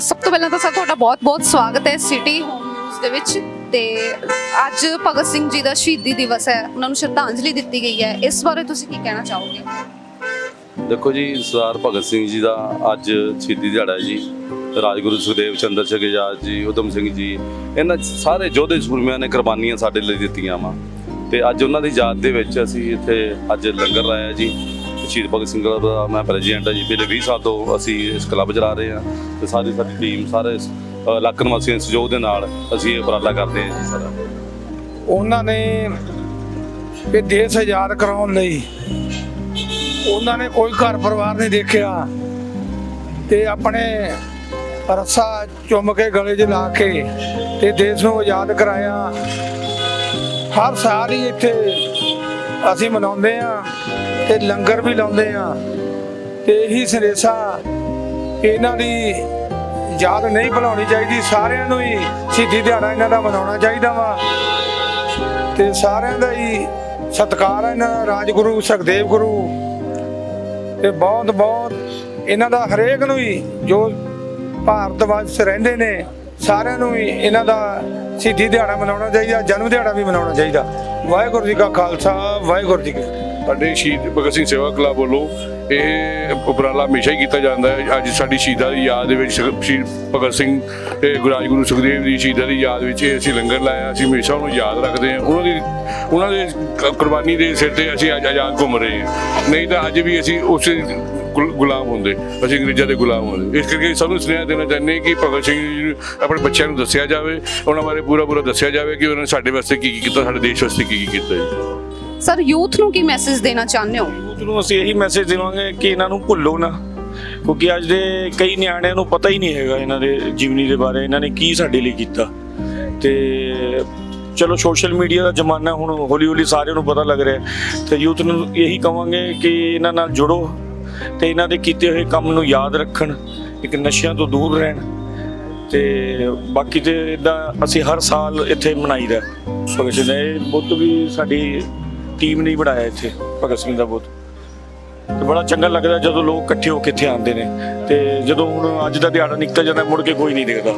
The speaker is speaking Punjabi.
ਸਭ ਤੋਂ ਪਹਿਲਾਂ ਤਾਂ ਸਰ, ਤੁਹਾਡਾ ਬਹੁਤ-ਬਹੁਤ ਸਵਾਗਤ ਹੈ ਸਿਟੀ ਹੋਮ ਨਿਊਜ਼ ਦੇ ਵਿੱਚ। ਤੇ ਅੱਜ ਭਗਤ ਸਿੰਘ ਜੀ ਦਾ ਸ਼ਹੀਦੀ ਦਿਵਸ ਹੈ। ਉਹਨਾਂ ਨੂੰ ਸ਼ਰਧਾਂਜਲੀ ਦਿੱਤੀ ਗਈ ਹੈ। ਇਸ ਬਾਰੇ ਤੁਸੀਂ ਕੀ ਕਹਿਣਾ ਚਾਹੋਗੇ? ਦੇਖੋ ਜੀ, ਸਰਦਾਰ ਭਗਤ ਸਿੰਘ ਜੀ ਦਾ ਅੱਜ ਸ਼ਹੀਦੀ ਦਿਹਾੜਾ ਹੈ ਜੀ। ਰਾਜਗੁਰੂ ਸੁਖਦੇਵ ਚੰਦਰ ਸਿੰਘ ਜੀ ਉਦਮ ਸਿੰਘ ਜੀ, ਇਹਨਾਂ ਸਾਰੇ ਯੋਧੇ ਸੂਰਮਿਆਂ ਨੇ ਕੁਰਬਾਨੀਆਂ ਸਾਡੇ ਲਈ ਦਿੱਤੀਆਂ ਵਾ। ਤੇ ਅੱਜ ਉਹਨਾਂ ਦੀ ਯਾਦ ਦੇ ਵਿੱਚ ਅਸੀਂ ਇੱਥੇ ਅੱਜ ਲੰਗਰ ਲਾਇਆ ਜੀ। ਸ਼ਹੀਦ ਭਗਤ ਸਿੰਘ ਦਾ ਮੈਂ ਪ੍ਰੈਜ਼ੀਡੈਂਟ ਹਾਂ ਜੀ ਪਿਛਲੇ 20 ਸਾਲ ਤੋਂ ਅਸੀਂ ਇਸ ਕਲੱਬ ਚਲਾ ਰਹੇ ਹਾਂ ਤੇ ਸਾਰੀ ਸਾਡੀ ਟੀਮ ਸਾਰੇ ਅ, ਨਿਵਾਸੀਆਂ ਦੇ ਸਹਿਯੋਗ ਦੇ ਨਾਲ ਅਸੀਂ ਇਹ ਉਪਰਾਲਾ ਕਰਦੇ ਹਾਂ ਜੀ ਸਾਰਾ। ਉਹਨਾਂ ਨੇ ਇਹ ਦੇਸ਼ ਆਜ਼ਾਦ ਕਰਾਉਣ ਲਈ ਉਹਨਾਂ ਨੇ ਕੋਈ ਘਰ ਪਰਿਵਾਰ ਨਹੀਂ ਦੇਖਿਆ ਤੇ ਆਪਣੇ ਰੱਸਾ ਚੁੰਮ ਕੇ ਗਲੇ 'ਚ ਲਾ ਕੇ ਤੇ ਦੇਸ਼ ਨੂੰ ਆਜ਼ਾਦ ਕਰਾਇਆ। ਹਰ ਸਾਲ ਹੀ ਇੱਥੇ ਅਸੀਂ ਮਨਾਉਂਦੇ ਆ ਤੇ ਲੰਗਰ ਵੀ ਲਾਉਂਦੇ ਆ। ਤੇ ਇਹੀ ਸੰਦੇਸ਼ਾ ਇਹਨਾਂ ਦੀ ਯਾਦ ਨਹੀਂ ਭੁਲਾਉਣੀ ਚਾਹੀਦੀ। ਸਾਰਿਆਂ ਨੂੰ ਹੀ ਸ਼ਹੀਦੀ ਦਿਹਾੜਾ ਇਹਨਾਂ ਦਾ ਮਨਾਉਣਾ ਚਾਹੀਦਾ ਵਾ। ਤੇ ਸਾਰਿਆਂ ਦਾ ਹੀ ਸਤਿਕਾਰ ਹੈ ਇਹਨਾਂ ਦਾ, ਰਾਜਗੁਰੂ, ਸੁਖਦੇਵ ਗੁਰੂ। ਤੇ ਬਹੁਤ ਬਹੁਤ ਇਹਨਾਂ ਦਾ ਹਰੇਕ ਨੂੰ ਹੀ ਜੋ ਭਾਰਤ ਵਿੱਚ ਰਹਿੰਦੇ ਨੇ, ਸਾਰਿਆਂ ਨੂੰ ਹੀ ਇਹਨਾਂ ਦਾ ਸ਼ਹੀਦੀ ਦਿਹਾੜਾ ਮਨਾਉਣਾ ਚਾਹੀਦਾ, ਜਨਮ ਦਿਹਾੜਾ ਵੀ ਮਨਾਉਣਾ ਚਾਹੀਦਾ। ਵਾਹਿਗੁਰੂ ਜੀ ਕਾ ਖਾਲਸਾ, ਵਾਹਿਗੁਰੂ ਜੀ ਕੀ ਸਾਡੇ ਸ਼ਹੀਦ ਭਗਤ ਸਿੰਘ ਸੇਵਾ ਕਲੱਬ ਵੱਲੋਂ ਇਹ ਉਪਰਾਲਾ ਹਮੇਸ਼ਾ ਹੀ ਕੀਤਾ ਜਾਂਦਾ ਹੈ। ਅੱਜ ਸਾਡੀ ਸ਼ਹੀਦਾਂ ਦੀ ਯਾਦ ਦੇ ਵਿੱਚ ਸ਼ਹੀਦ ਭਗਤ ਸਿੰਘ ਤੇ ਗੁਰੂ ਰਾਜਗੁਰੂ ਸੁਖਦੇਵ ਦੀ ਸ਼ਹੀਦਾਂ ਦੀ ਯਾਦ ਵਿੱਚ ਇਹ ਅਸੀਂ ਲੰਗਰ ਲਾਇਆ। ਅਸੀਂ ਹਮੇਸ਼ਾ ਉਹਨੂੰ ਯਾਦ ਰੱਖਦੇ ਹਾਂ। ਉਹਨਾਂ ਦੀ, ਉਹਨਾਂ ਦੇ ਕ- ਕੁਰਬਾਨੀ ਦੇ ਸਿਰ ਤੇ ਅਸੀਂ ਅੱਜ ਆਜ਼ਾਦ ਘੁੰਮ ਰਹੇ ਹਾਂ। ਨਹੀਂ ਤਾਂ ਅੱਜ ਵੀ ਅਸੀਂ ਉਸ ਗੁਲ- ਗੁਲਾਮ ਹੁੰਦੇ। ਅਸੀਂ ਅੰਗਰੇਜ਼ਾਂ ਦੇ ਗੁਲਾਮ ਹੁੰਦੇ। ਇਸ ਕਰਕੇ ਸਭ ਨੂੰ ਸੁਨੇਹਾ ਦੇਣਾ ਚਾਹੁੰਦੇ ਕਿ ਭਗਤ ਸਿੰਘ ਜੀ ਨੂੰ ਆਪਣੇ ਬੱਚਿਆਂ ਨੂੰ ਦੱਸਿਆ ਜਾਵੇ। ਉਹਨਾਂ ਬਾਰੇ ਪੂਰਾ ਪੂਰਾ ਦੱਸਿਆ ਜਾਵੇ ਕਿ ਉਹਨਾਂ ਨੇ ਸਾਡੇ ਵਾਸਤੇ ਕੀ ਕੀ ਕੀਤਾ, ਸਾਡੇ ਦੇਸ਼ ਵਾਸਤੇ ਕੀ ਕੀ ਕੀਤਾ ਸਰ ਯੂਥ ਨੂੰ ਕੀ ਮੈਸੇਜ ਦੇਣਾ ਚਾਹੁੰਦੇ ਹੋ? ਯੂਥ ਨੂੰ ਅਸੀਂ ਇਹੀ ਮੈਸੇਜ ਦੇਵਾਂਗੇ ਕਿ ਇਹਨਾਂ ਨੂੰ ਭੁੱਲੋ ਨਾ। ਕਿਉਂਕਿ ਅੱਜ ਦੇ ਕਈ ਨਿਆਣਿਆਂ ਨੂੰ ਪਤਾ ਹੀ ਨਹੀਂ ਹੈਗਾ ਇਹਨਾਂ ਦੇ ਜੀਵਨੀ ਦੇ ਬਾਰੇ, ਇਹਨਾਂ ਨੇ ਕੀ ਸਾਡੇ ਲਈ ਕੀਤਾ। ਤੇ ਚਲੋ ਸੋਸ਼ਲ ਮੀਡੀਆ ਦਾ ਜ਼ਮਾਨਾ ਹੁਣ ਹੌਲੀ ਹੌਲੀ ਸਾਰਿਆਂ ਨੂੰ ਪਤਾ ਲੱਗ ਰਿਹਾ ਤੇ ਯੂਥ ਨੂੰ ਇਹੀ ਕਵਾਂਗੇ ਕਿ ਇਹਨਾਂ ਨਾਲ ਜੁੜੋ ਤੇ ਇਹਨਾਂ ਦੇ ਕੀਤੇ ਹੋਏ ਕੰਮ ਨੂੰ ਯਾਦ ਰੱਖਣ, ਇੱਕ ਨਸ਼ਿਆਂ ਤੋਂ ਦੂਰ ਰਹਿਣ। ਤੇ ਬਾਕੀ ਤੇ ਇਦਾਂ ਅਸੀਂ ਹਰ ਸਾਲ ਇੱਥੇ ਮਨਾਈਦਾ। ਭਗਤ ਸਿੰਘ ਦਾ ਇਹ ਬੁੱਤ ਵੀ ਸਾਡੀ ਟੀਮ ਨੇ ਹੀ ਬਣਾਇਆ ਇੱਥੇ, ਭਗਤ ਸਿੰਘ ਦਾ ਬੁੱਤ। ਤੇ ਬੜਾ ਚੰਗਾ ਲੱਗਦਾ ਜਦੋਂ ਲੋਕ ਇਕੱਠੇ ਹੋ ਕੇ ਇੱਥੇ ਆਉਂਦੇ ਨੇ। ਤੇ ਜਦੋਂ ਹੁਣ ਅੱਜ ਦਾ ਦਿਹਾੜਾ ਨਿਕਲ ਜਾਂਦਾ, ਮੁੜ ਕੇ ਕੋਈ ਨਹੀਂ ਦੇਖਦਾ।